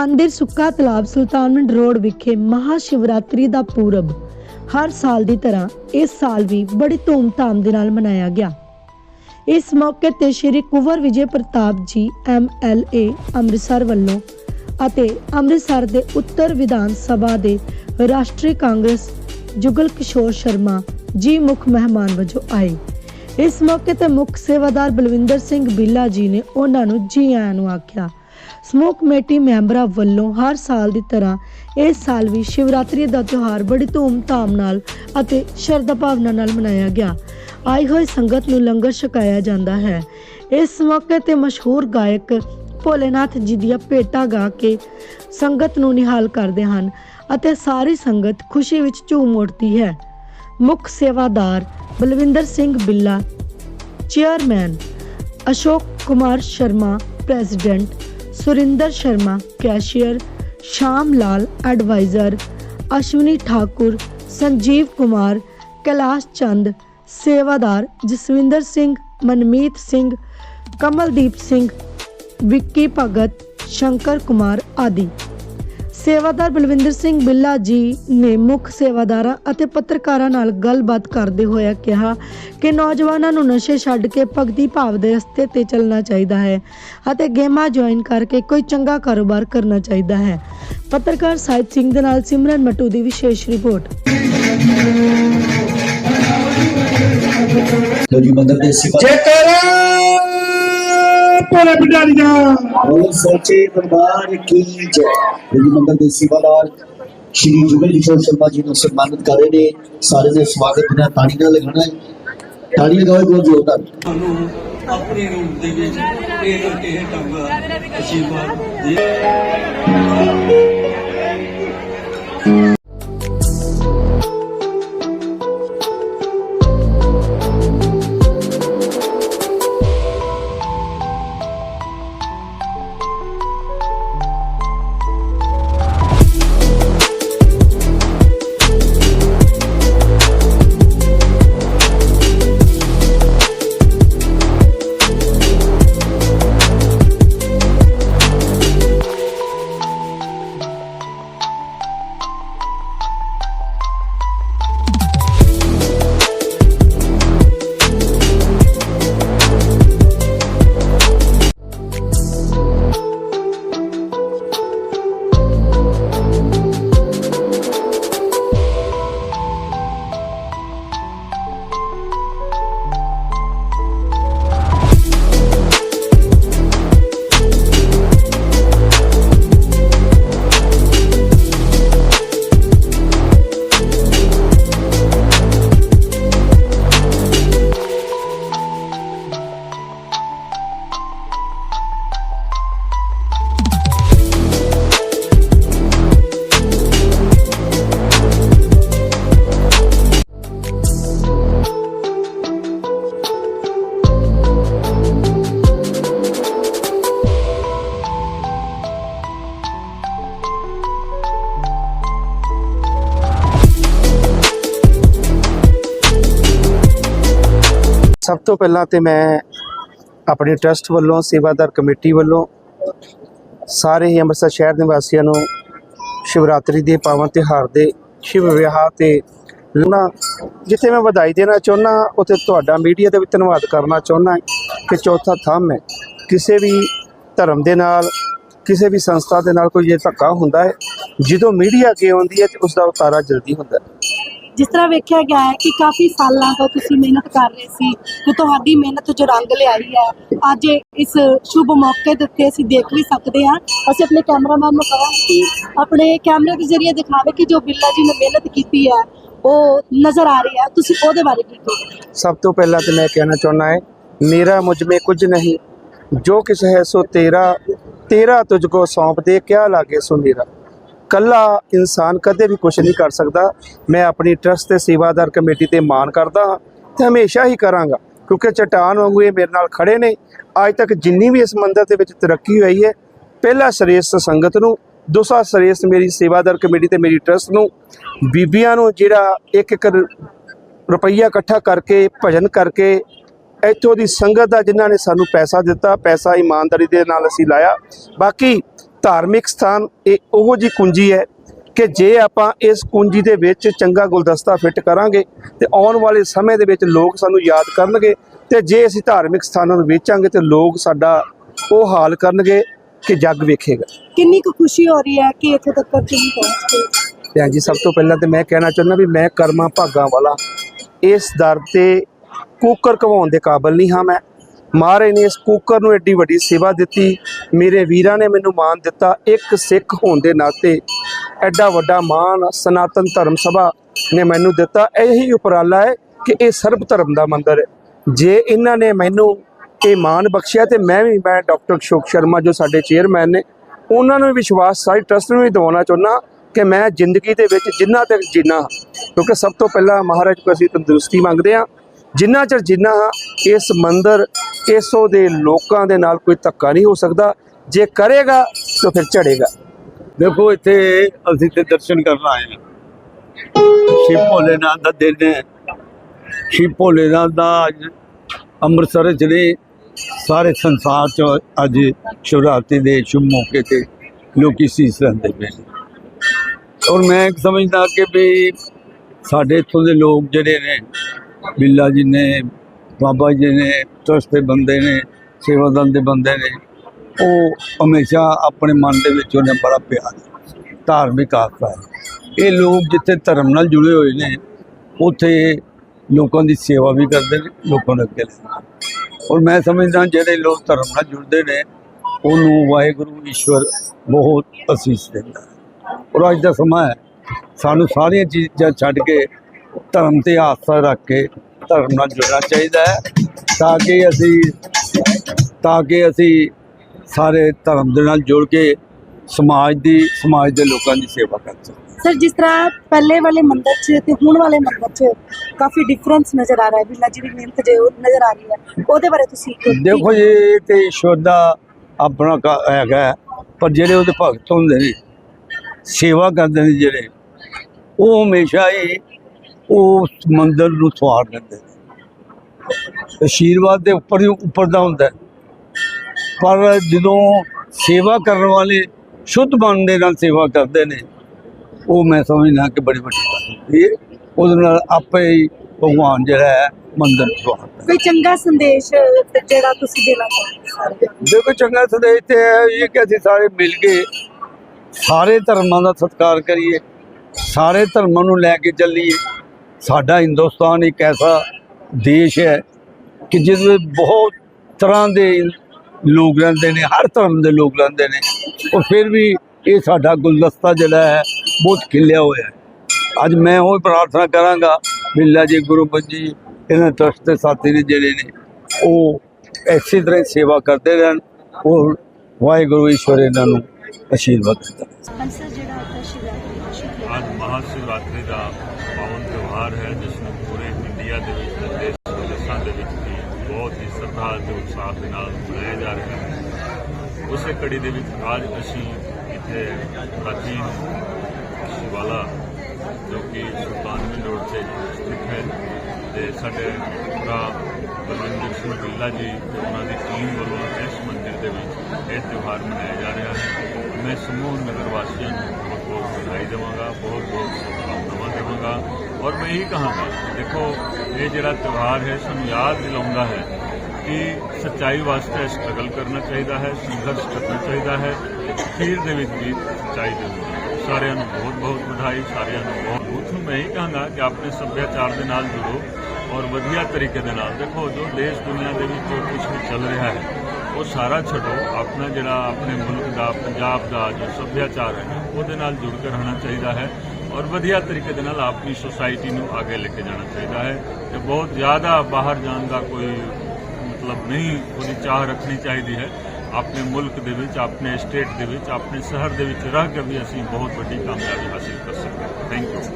ਮੰਦਿਰ ਸੁੱਕਾ ਤਲਾਬ ਸੁਲਤਾਨਵਿੰਡ ਰੋਡ ਵਿਖੇ ਮਹਾ ਸ਼ਿਵਰਾਤਰੀ ਦਾ ਪੂਰਬ। ਹਰ ਸਾਲ ਦੀ ਤਰ੍ਹਾਂ ਇਸ ਸਾਲ ਵੀ ਬੜੀ ਧੂਮਧਾਮ ਦੇ ਨਾਲ ਮਨਾਇਆ ਗਿਆ। ਇਸ ਮੌਕੇ ਤੇ ਸ਼੍ਰੀ ਕੁੰਵਰ ਵਿਜੇ ਪ੍ਰਤਾਪ ਜੀ ਐਮਐਲਏ ਅੰਮ੍ਰਿਤਸਰ ਵੱਲੋਂ ਅਤੇ ਅੰਮ੍ਰਿਤਸਰ ਦੇ ਉੱਤਰ ਵਿਧਾਨ ਸਭਾ ਦੇ ਰਾਸ਼ਟਰੀ ਕਾਂਗਰਸ ਜੁਗਲ ਕਿਸ਼ੋਰ ਸ਼ਰਮਾ ਜੀ ਮੁੱਖ ਮਹਿਮਾਨ ਵਜੋਂ ਆਏ। ਇਸ ਮੌਕੇ ਤੇ ਮੁੱਖ ਸੇਵਾਦਾਰ ਬਲਵਿੰਦਰ ਸਿੰਘ ਬਿੱਲਾ ਜੀ ਨੇ ਉਹਨਾਂ ਨੂੰ ਜੀ ਆਇਆਂ ਨੂੰ ਆਖਿਆ ਸਮੂਹ ਕਮੇਟੀ ਮੈਂਬਰਾਂ ਵੱਲੋਂ ਹਰ ਸਾਲ ਦੀ ਤਰ੍ਹਾਂ ਇਸ ਸਾਲ ਵੀ ਸ਼ਿਵਰਾਤਰੀ ਦਾ ਤਿਉਹਾਰ ਬੜੀ ਧੂਮ-ਧਾਮ ਨਾਲ ਅਤੇ ਸ਼ਰਧਾ ਭਾਵਨਾ ਨਾਲ ਮਨਾਇਆ ਗਿਆ। ਆਈ ਹੋਈ ਸੰਗਤ ਨੂੰ ਲੰਗਰ ਛਕਾਇਆ ਜਾਂਦਾ ਹੈ। ਇਸ ਮੌਕੇ ਤੇ ਮਸ਼ਹੂਰ ਗਾਇਕ ਭੋਲੇਨਾਥ ਜੀ ਦੀਆਂ ਭੇਟਾਂ ਗਾ ਕੇ ਸੰਗਤ ਨੂੰ ਨਿਹਾਲ ਕਰਦੇ ਹਨ ਅਤੇ ਸਾਰੀ ਸੰਗਤ ਖੁਸ਼ੀ ਵਿੱਚ ਝੂਮ ਉੱਠਦੀ ਹੈ। ਮੁੱਖ ਸੇਵਾਦਾਰ Balwinder Singh Billa, chairman Ashok Kumar Sharma, president Surinder Sharma, cashier Sham Lal adviser, Ashwani Thakur, Sanjeev Kumar, Kailash Chand, ਸੇਵਾਦਾਰ ਜਸਵਿੰਦਰ ਸਿੰਘ, ਮਨਮੀਤ ਸਿੰਘ, ਕਮਲਦੀਪ ਸਿੰਘ, ਵਿੱਕੀ ਭਗਤ, ਸ਼ੰਕਰ ਕੁਮਾਰ ਆਦਿ। ਸੇਵਾਦਾਰ ਬਲਵਿੰਦਰ ਸਿੰਘ ਬਿੱਲਾ ਜੀ ਨੇ ਮੁੱਖ ਸੇਵਾਦਾਰਾਂ ਅਤੇ ਪੱਤਰਕਾਰਾਂ ਨਾਲ ਗੱਲਬਾਤ ਕਰਦੇ ਹੋਏ ਕਿਹਾ ਕਿ ਨੌਜਵਾਨਾਂ ਨੂੰ ਨਸ਼ੇ ਛੱਡ ਕੇ ਭਗਤੀ ਭਾਵ ਦੇ ਰਸਤੇ ਤੇ ਚੱਲਣਾ ਚਾਹੀਦਾ ਹੈ ਅਤੇ ਗੇਮਾਂ ਜੁਆਇਨ ਕਰਕੇ ਕੋਈ ਚੰਗਾ ਕਾਰੋਬਾਰ ਕਰਨਾ ਚਾਹੀਦਾ ਹੈ। ਪੱਤਰਕਾਰ ਸਾਹਿਬ ਸਿੰਘ ਦੇ ਨਾਲ ਸਿਮਰਨ ਮਟੂ ਦੀ ਵਿਸ਼ੇਸ਼ ਰਿਪੋਰਟ। ਲੋ ਜੀ ਮੰਦਰ ਦੇ ਸਿਵਾ ਜੇਕਰ ਭੋਲੇ ਬਿਡਾਰੀਆਂ ਬੋਲ ਸੋਚੇ ਦਰਬਾਰ ਕੀ ਜੈ ਲੋ ਜੀ ਮੰਦਰ ਦੇ ਸਿਵਾਦਾਰ ਸ਼੍ਰੀ ਜੁਗਲ ਕਿਸ਼ੋਰ ਸ਼ਰਮਾ ਜੀ ਨੂੰ ਸਨਮਾਨਿਤ ਕਰ ਰਹੇ ਨੇ ਸਾਰੇ ਦੇ ਸਵਾਗਤ ਬਿਨਾਂ ਤਾੜੀ ਨਾਲ ਲਗਾਣਾ ਹੈ ਤਾੜੀ ਲਗਾਓ ਬਹੁਤ ਜ਼ੋਰਦਾਰ ਸਾਨੂੰ ਆਪਣੇ ਰੂਪ ਦੇ ਵਿੱਚ ਇਹ ਕਰਕੇ ਹਟਾਊਗਾ ਅਸ਼ੀਰਵਾਦ ਦੇ ਸਭ ਤੋਂ ਪਹਿਲਾਂ ਤੇ ਮੈਂ ਆਪਣੇ ਟਰਸਟ ਵੱਲੋਂ, ਸੇਵਾਦਾਰ ਕਮੇਟੀ ਵੱਲੋਂ ਸਾਰੇ ਹੀ ਅੰਮ੍ਰਿਤਸਰ ਸ਼ਹਿਰ ਦੇ ਵਾਸੀਆਂ ਨੂੰ ਸ਼ਿਵਰਾਤਰੀ ਦੇ ਪਾਵਨ ਤਿਉਹਾਰ ਦੇ ਸ਼ਿਵ ਵਿਆਹ ਤੇ ਲੁਣਾ, ਜਿੱਥੇ ਮੈਂ ਵਧਾਈ ਦੇਣਾ ਚਾਹੁੰਦਾ ਉੱਥੇ ਤੁਹਾਡਾ ਮੀਡੀਆ ਦਾ ਵੀ ਧੰਨਵਾਦ ਕਰਨਾ ਚਾਹੁੰਦਾ ਕਿ ਚੌਥਾ ਥੰਮ ਹੈ। ਕਿਸੇ ਵੀ ਧਰਮ ਦੇ ਨਾਲ, ਕਿਸੇ ਵੀ ਸੰਸਥਾ ਦੇ ਨਾਲ ਕੋਈ ਜੇ ਧੱਕਾ ਹੁੰਦਾ ਹੈ, ਜਦੋਂ ਮੀਡੀਆ ਅੱਗੇ ਆਉਂਦੀ ਹੈ ਤੇ ਉਸ ਦਾ ਉਤਾਰਾ ਜਲਦੀ ਹੁੰਦਾ ਹੈ। ਜਿਸ ਤਰ੍ਹਾਂ ਵੇਖਿਆ ਗਿਆ ਹੈ ਕਿ ਕਾਫੀ ਸਾਲਾਂ ਤੋਂ ਤੁਸੀਂ ਮਿਹਨਤ ਕਰ ਰਹੇ ਸੀ ਤੇ ਤੁਹਾਡੀ ਮਿਹਨਤ ਜੋ ਰੰਗ ਲਿਆਈ ਹੈ, ਅੱਜ ਇਸ ਸ਼ੁਭ ਮੌਕੇ ਦੇ ਉੱਤੇ ਅਸੀਂ ਦੇਖ ਵੀ ਸਕਦੇ ਹਾਂ। ਅਸੀਂ ਆਪਣੇ ਕੈਮਰਾਮੈਨ ਨੂੰ ਕਹਾਂਗੇ ਕਿ ਆਪਣੇ ਕੈਮਰੇ ਦੇ ਜ਼ਰੀਏ ਦਿਖਾਵੇ ਕਿ ਜੋ ਬਿੱਲਾ ਜੀ ਨੇ ਮਿਹਨਤ ਕੀਤੀ ਹੈ, ਉਹ ਨਜ਼ਰ ਆ ਰਹੀ ਹੈ। ਤੁਸੀਂ ਉਹਦੇ ਬਾਰੇ ਕੀ ਕਹੋਗੇ? ਸਭ ਤੋਂ ਪਹਿਲਾਂ ਤੇ ਮੈਂ ਕਹਿਣਾ ਚਾਹੁੰਦਾ ਹੈ, ਮੇਰਾ ਮੁਝ ਮੇ ਕੁਝ ਨਹੀਂ। ਜੋ ਕਿਸ ਹੈ ਸੋ ਤੇਰਾ ਤੇਰਾ ਤੁਝ ਕੋ ਸੌਂਪ ਦੇ, ਕਿਆ ਲਾਗੇ ਸੋ ਮੇਰਾ। ਕੱਲਾ ਇਨਸਾਨ ਕਦੇ ਵੀ ਕੁਝ ਨਹੀਂ ਕਰ ਸਕਦਾ। ਮੈਂ ਆਪਣੀ ਟਰਸਟ ਤੇ ਸੇਵਾਦਾਰ ਕਮੇਟੀ ਤੇ ਮਾਣ ਕਰਦਾ ਹਾਂ ਤੇ ਹਮੇਸ਼ਾ ਹੀ ਕਰਾਂਗਾ, ਕਿਉਂਕਿ ਚਟਾਨ ਵਾਂਗੂ ਇਹ ਮੇਰੇ ਨਾਲ ਖੜੇ ਨੇ। ਅੱਜ ਤੱਕ ਜਿੰਨੀ ਵੀ ਇਸ ਮੰਦਰ ਦੇ ਵਿੱਚ ਤਰੱਕੀ ਹੋਈ ਹੈ, ਪਹਿਲਾ ਸ੍ਰੇਸ਼ਟ ਸੰਗਤ ਨੂੰ, ਦੂਸਰਾ ਸ੍ਰੇਸ਼ਟ ਮੇਰੀ ਸੇਵਾਦਾਰ ਕਮੇਟੀ ਤੇ ਮੇਰੀ ਟਰਸਟ ਨੂੰ, ਬੀਬੀਆਂ ਨੂੰ ਜਿਹੜਾ ਇੱਕ ਇੱਕ ਰੁਪਈਆ ਇਕੱਠਾ ਕਰਕੇ, ਭਜਨ ਕਰਕੇ, ਇੱਥੋਂ ਦੀ ਸੰਗਤ ਦਾ ਜਿਨ੍ਹਾਂ ਨੇ ਸਾਨੂੰ ਪੈਸਾ ਦਿੱਤਾ, ਪੈਸਾ ਇਮਾਨਦਾਰੀ ਦੇ ਨਾਲ ਅਸੀਂ ਲਾਇਆ। ਬਾਕੀ ਧਾਰਮਿਕ ਸਥਾਨ ਇਹ ਉਹੋ ਜੀ ਕੁੰਜੀ ਹੈ ਕਿ ਜੇ ਆਪਾਂ ਇਸ ਕੁੰਜੀ ਦੇ ਵਿੱਚ ਚੰਗਾ ਗੁਲਦਸਤਾ ਫਿੱਟ ਕਰਾਂਗੇ ਤੇ ਆਉਣ ਵਾਲੇ ਸਮੇਂ ਦੇ ਵਿੱਚ ਲੋਕ ਸਾਨੂੰ ਯਾਦ ਕਰਨਗੇ ਤੇ ਜੇ ਅਸੀਂ ਧਾਰਮਿਕ ਸਥਾਨਾਂ ਨੂੰ ਵੇਚਾਂਗੇ ਤੇ ਲੋਕ ਸਾਡਾ ਉਹ ਹਾਲ ਕਰਨਗੇ ਕਿ ਜੱਗ ਵੇਖੇਗਾ। ਕਿੰਨੀ ਕੁ ਖੁਸ਼ੀ ਹੋ ਰਹੀ ਹੈ ਕਿ ਇੱਥੇ ਤੱਕ ਤੁਸੀਂ ਪਹੁੰਚ ਗਏ? ਤੇ ਹਾਂਜੀ ਸਭ ਤੋਂ ਪਹਿਲਾਂ ਤੇ ਮੈਂ ਕਹਿਣਾ ਚਾਹੁੰਦਾ ਵੀ ਮੈਂ ਕਰਮਾਂ ਭਾਗਾਂ ਵਾਲਾ। ਇਸ ਦਰ ਤੇ ਕੂਕਰ ਕਵਾਉਣ ਦੇ ਕਾਬਿਲ ਨਹੀਂ ਹਾਂ ਮੈਂ। ਮਹਾਰਾਜ ਨੇ ਇਸ ਕੂਕਰ ਨੂੰ ਐਡੀ ਵੱਡੀ ਸੇਵਾ ਦਿੱਤੀ। ਮੇਰੇ ਵੀਰਾਂ ਨੇ ਮੈਨੂੰ ਮਾਣ ਦਿੱਤਾ। ਇੱਕ ਸਿੱਖ ਹੋਣ ਦੇ ਨਾਤੇ ਐਡਾ ਵੱਡਾ ਮਾਣ ਸਨਾਤਨ ਧਰਮ ਸਭਾ ਨੇ ਮੈਨੂੰ ਦਿੱਤਾ। ਇਹੀ ਉਪਰਾਲਾ ਹੈ ਕਿ ਇਹ ਸਰਬ ਧਰਮ ਦਾ ਮੰਦਰ ਹੈ। ਜੇ ਇਹਨਾਂ ਨੇ ਮੈਨੂੰ ਇਹ ਮਾਣ ਬਖਸ਼ਿਆ ਤੇ ਮੈਂ ਵੀ, ਮੈਂ ਡਾਕਟਰ ਅਸ਼ੋਕ ਸ਼ਰਮਾ ਜੋ ਸਾਡੇ ਚੇਅਰਮੈਨ ਨੇ, ਉਹਨਾਂ ਨੂੰ ਵੀ ਵਿਸ਼ਵਾਸ, ਸਾਰੀ ਟਰਸਟ ਨੂੰ ਵੀ ਦਿਵਾਉਣਾ ਚਾਹੁੰਦਾ ਕਿ ਮੈਂ ਜ਼ਿੰਦਗੀ ਦੇ ਵਿੱਚ ਜਿੰਨਾ ਤੱਕ ਜੀਣਾ, ਕਿਉਂਕਿ ਸਭ ਤੋਂ ਪਹਿਲਾਂ ਮਹਾਰਾਜ ਕੋ ਅਸੀਂ ਤੰਦਰੁਸਤੀ ਮੰਗਦੇ ਹਾਂ। ਜਿੰਨਾ ਚਿਰ ਜੀਣਾ ਇਸ ਮੰਦਰ ਇਸੋ ਦੇ ਲੋਕਾਂ ਦੇ ਨਾਲ ਕੋਈ ਧੱਕਾ ਨਹੀਂ ਹੋ ਸਕਦਾ। ਜੇ ਕਰੇਗਾ, ਤਾਂ ਫਿਰ ਚੜੇਗਾ ਦੇਖੋ, ਇੱਥੇ ਅਸੀਂ ਤੇ ਦਰਸ਼ਨ ਕਰਨ ਆਏ ਹਾਂ। ਸ਼ਿਵ ਭੋਲੇਨਾਥ ਦਾ ਦਿਨ ਹੈ। ਸ਼ਿਵ ਭੋਲੇਨਾਥ ਦਾ ਅੱਜ ਅੰਮ੍ਰਿਤਸਰ ਜਿਹੜੇ ਸਾਰੇ ਸੰਸਾਰ ਚ ਅੱਜ ਸ਼ਿਵਰਾਤਰੀ ਦੇ ਸ਼ੁਭ ਮੌਕੇ ਤੇ ਲੋਕੀ ਸੀਸ ਲੈਂਦੇ ਪਏ ਨੇ। ਔਰ ਮੈਂ ਸਮਝਦਾ ਕਿ ਵੀ ਸਾਡੇ ਇੱਥੋਂ ਦੇ ਲੋਕ ਜਿਹੜੇ ਨੇ, ਬਿੱਲਾ ਜੀ ਨੇ ਬਾਬਾ ਜੀ ਨੇ ਟਰਸਟ ਦੇ ਬੰਦੇ ਨੇ, ਸੇਵਾਦਾਨ ਦੇ ਬੰਦੇ ਨੇ, ਉਹ ਹਮੇਸ਼ਾ ਆਪਣੇ ਮਨ ਦੇ ਵਿੱਚ ਉਹਨੇ ਬੜਾ ਪਿਆਰ ਧਾਰਮਿਕ ਆਸਥਾ ਹੈ। ਇਹ ਲੋਕ ਜਿੱਥੇ ਧਰਮ ਨਾਲ ਜੁੜੇ ਹੋਏ ਨੇ, ਉੱਥੇ ਲੋਕਾਂ ਦੀ ਸੇਵਾ ਵੀ ਕਰਦੇ ਨੇ, ਲੋਕਾਂ ਨੂੰ ਅੱਗੇ ਲੈ ਔਰ ਮੈਂ ਸਮਝਦਾ ਜਿਹੜੇ ਲੋਕ ਧਰਮ ਨਾਲ ਜੁੜਦੇ ਨੇ, ਉਹਨੂੰ ਵਾਹਿਗੁਰੂ ਈਸ਼ਵਰ ਬਹੁਤ ਅਸੀਸ ਦਿੰਦਾ ਹੈ। ਔਰ ਅੱਜ ਦਾ ਸਮਾਂ ਹੈ, ਸਾਨੂੰ ਸਾਰੀਆਂ ਚੀਜ਼ਾਂ ਛੱਡ ਕੇ ਧਰਮ ਤੇ ਆਸਥਾ ਰੱਖ ਕੇ ਧਰਮ ਨਾਲ ਜੁੜਨਾ ਚਾਹੀਦਾ ਹੈ। ਤਾਂ ਕਿ ਅਸੀਂ ਤਾਂ ਕਿ ਅਸੀਂ ਸਾਰੇ ਧਰਮ ਦੇ ਨਾਲ ਜੁੜ ਕੇ ਸਮਾਜ ਦੀ ਸਮਾਜ ਦੇ ਲੋਕਾਂ ਦੀ ਸੇਵਾ ਕਰ ਸਕੀਏ। ਸਰ ਜਿਸ ਤਰ੍ਹਾਂ ਪਹਿਲੇ ਵਾਲੇ ਮੰਦਰ 'ਚ ਤੇ ਹੁਣ ਵਾਲੇ ਮੰਦਰ 'ਚ ਕਾਫੀ ਡਿਫਰੈਂਸ ਨਜ਼ਰ ਆ ਰਿਹਾ ਹੈ। ਬਿੱਲਾ ਜੀ ਦੀ ਮਿਹਨਤ ਜੇ ਉਹ ਨਜ਼ਰ ਆ ਰਹੀ ਹੈ ਉਹਦੇ ਬਾਰੇ ਤੁਸੀਂ ਦੇਖੋ ਜੀ ਇਹ ਤੇ ਈਸ਼ਵਰ ਦਾ ਆਪਣਾ ਕਾ- ਹੈਗਾ ਹੈ, ਪਰ ਜਿਹੜੇ ਉਹਦੇ ਭਗਤ ਹੁੰਦੇ ਨੇ ਸੇਵਾ ਕਰਦੇ ਨੇ ਜਿਹੜੇ ਉਹ ਹਮੇਸ਼ਾ ਹੀ ਉਸ ਮੰਦਰ ਨੂੰ ਸਵਾਰ ਦਿੰਦੇ ਨੇ। ਆਸ਼ੀਰਵਾਦ ਦੇ ਉੱਪਰ ਹੀ ਉੱਪਰ ਦਾ ਹੁੰਦਾ। ਪਰ ਜਦੋਂ ਸੇਵਾ ਕਰਨ ਵਾਲੇ ਸ਼ੁੱਧ ਮਨ ਦੇ ਨਾਲ ਸੇਵਾ ਕਰਦੇ ਨੇ ਉਹ ਮੈਂ ਸਮਝਦਾ ਕਿ ਬੜੀ ਵੱਡੀ ਗੱਲ ਹੈ। ਉਹਦੇ ਨਾਲ ਆਪੇ ਹੀ ਭਗਵਾਨ ਜਿਹੜਾ ਹੈ ਮੰਦਰ ਨੂੰ ਸਵਾਰਦਾ ਕੋਈ ਚੰਗਾ ਸੰਦੇਸ਼ ਜਿਹੜਾ ਤੁਸੀਂ ਦੇਣਾ ਚਾਹੁੰਦੇ ਦੇਖੋ ਚੰਗਾ ਸੰਦੇਸ਼ ਤੇ ਹੈ ਇਹ ਕਿ ਅਸੀਂ ਸਾਰੇ ਮਿਲ ਕੇ ਸਾਰੇ ਧਰਮਾਂ ਦਾ ਸਤਿਕਾਰ ਕਰੀਏ ਸਾਰੇ ਧਰਮਾਂ ਨੂੰ ਲੈ ਕੇ ਚੱਲੀਏ। ਸਾਡਾ ਹਿੰਦੁਸਤਾਨ ਇੱਕ ਐਸਾ ਦੇਸ਼ ਹੈ ਕਿ ਜਿਸ ਵਿੱਚ ਬਹੁਤ ਤਰ੍ਹਾਂ ਦੇ ਲੋਕ ਰਹਿੰਦੇ ਨੇ ਹਰ ਧਰਮ ਦੇ ਲੋਕ ਰਹਿੰਦੇ ਨੇ। ਔਰ ਫਿਰ ਵੀ ਇਹ ਸਾਡਾ ਗੁਲਦਸਤਾ ਜਿਹੜਾ ਹੈ ਬਹੁਤ ਖਿਲਿਆ ਹੋਇਆ ਹੈ। ਅੱਜ ਮੈਂ ਉਹ ਪ੍ਰਾਰਥਨਾ ਕਰਾਂਗਾ ਬਿੱਲਾ ਜੀ ਗੁਰੂਪਤ ਜੀ ਇਹਨਾਂ ਟਰਸਟ ਦੇ ਸਾਥੀ ਨੇ ਜਿਹੜੇ ਨੇ ਉਹ ਐਸੀ ਤਰ੍ਹਾਂ ਹੀ ਸੇਵਾ ਕਰਦੇ ਰਹਿਣ। ਔਰ ਵਾਹਿਗੁਰੂ ਈਸ਼ਵਰ ਇਹਨਾਂ ਨੂੰ ਅਸ਼ੀਰਵਾਦ ਦਿੱਤਾ। ਅੰਸਰ ਜਿਹੜਾ ਅੱਜ ਮਹਾਸ਼ਿਵਰਾਤਰੀ ਦਾ ਤਿਉਹਾਰ ਹੈ, ਜਿਸ ਨੂੰ ਪੂਰੇ ਇੰਡੀਆ ਦੇ ਵਿੱਚ ਤੇ ਦੇਸ਼ ਵਿਦੇਸ਼ਾਂ ਦੇ ਵਿੱਚ ਵੀ ਬਹੁਤ ਹੀ ਸ਼ਰਧਾ ਤੇ ਉਤਸ਼ਾਹ ਦੇ ਨਾਲ ਮਨਾਇਆ ਜਾ ਰਿਹਾ ਹੈ। ਉਸੇ ਕੜੀ ਦੇ ਵਿੱਚ ਅੱਜ ਅਸੀਂ ਇੱਥੇ ਪ੍ਰਾਚੀਨ ਸ਼ਿਵਾਲਾ ਜੋ ਕਿ ਸੁਲਤਾਨਵੀ ਰੋਡ ਤੇ ਸਥਿਤ ਹੈ, ਤੇ ਸਾਡੇ ਪੂਰਾ ਬਲਵਿੰਦਰ ਸਿੰਘ ਬਿੱਲਾ ਜੀ ਤੇ ਉਹਨਾਂ ਦੀ ਟੀਮ ਵੱਲੋਂ ਇਸ ਮੰਦਿਰ ਦੇ ਵਿੱਚ ਇਹ ਤਿਉਹਾਰ ਮਨਾਇਆ ਜਾ ਰਿਹਾ ਹੈ। ਮੈਂ ਸਮੂਹ ਨਗਰ ਵਾਸੀਆਂ ਨੂੰ ਬਹੁਤ ਬਹੁਤ ਵਧਾਈ ਦੇਵਾਂਗਾ, ਬਹੁਤ ਬਹੁਤ ਸ਼ੁਭਕਾਮਨਾਵਾਂ। ਦੇਵਾਂਗਾ ਔਰ ਮੈਂ ਇਹੀ ਕਹਾਂਗਾ, ਦੇਖੋ, ਇਹ ਜਿਹੜਾ ਤਿਉਹਾਰ ਹੈ, ਸਾਨੂੰ ਯਾਦ ਦਿਲਾਉਂਦਾ ਹੈ ਕਿ ਸੱਚਾਈ ਵਾਸਤੇ ਸਟਰਗਲ ਕਰਨਾ ਚਾਹੀਦਾ ਹੈ, ਸੰਘਰਸ਼ ਕਰਨਾ ਚਾਹੀਦਾ ਹੈ। ਖੀਰ ਦੇ ਵਿੱਚ ਵੀ ਸੱਚਾਈ ਦੇ ਹੁੰਦੀ ਹੈ। ਸਾਰਿਆਂ ਨੂੰ ਬਹੁਤ ਬਹੁਤ ਵਧਾਈ, ਸਾਰਿਆਂ ਨੂੰ ਬਹੁਤ ਬਹੁਤ। ਨੂੰ ਮੈਂ ਇਹੀ ਕਹਾਂਗਾ ਕਿ ਆਪਣੇ ਸੱਭਿਆਚਾਰ ਦੇ ਨਾਲ ਜੁੜੋ ਔਰ ਵਧੀਆ ਤਰੀਕੇ ਦੇ ਨਾਲ। ਦੇਖੋ, ਜੋ ਦੇਸ਼ ਦੁਨੀਆ ਦੇ ਵਿੱਚ ਜੋ ਕੁਝ ਵੀ ਚੱਲ ਰਿਹਾ ਹੈ, ਉਹ ਸਾਰਾ ਛੱਡੋ। ਆਪਣਾ ਜਿਹੜਾ ਆਪਣੇ ਮੁਲਕ ਦਾ, ਪੰਜਾਬ ਦਾ ਜੋ ਸੱਭਿਆਚਾਰ ਹੈ, ਉਹਦੇ ਨਾਲ ਜੁੜ ਕੇ ਰਹਿਣਾ ਚਾਹੀਦਾ ਹੈ। ਔਰ ਵਧੀਆ ਤਰੀਕੇ ਦੇ ਨਾਲ ਆਪਣੀ ਸੋਸਾਇਟੀ ਨੂੰ ਅੱਗੇ ਲੈ ਕੇ ਜਾਣਾ ਚਾਹੀਦਾ ਹੈ ਤੇ ਬਹੁਤ ਜ਼ਿਆਦਾ ਬਾਹਰ ਜਾਣ ਦਾ ਕੋਈ ਮਤਲਬ ਨਹੀਂ, ਉਹਦੀ ਚਾਹ ਰੱਖਣੀ ਚਾਹੀਦੀ ਹੈ। ਆਪਣੇ ਮੁਲਕ ਦੇ ਵਿੱਚ, ਆਪਣੇ ਸਟੇਟ ਦੇ ਵਿੱਚ, ਆਪਣੇ ਸ਼ਹਿਰ ਦੇ ਵਿੱਚ ਰਹਿ ਕੇ ਵੀ ਅਸੀਂ ਬਹੁਤ ਵੱਡੀ ਕਾਮਯਾਬੀ ਹਾਸਿਲ ਕਰ ਸਕਦੇ ਹਾਂ। Thank you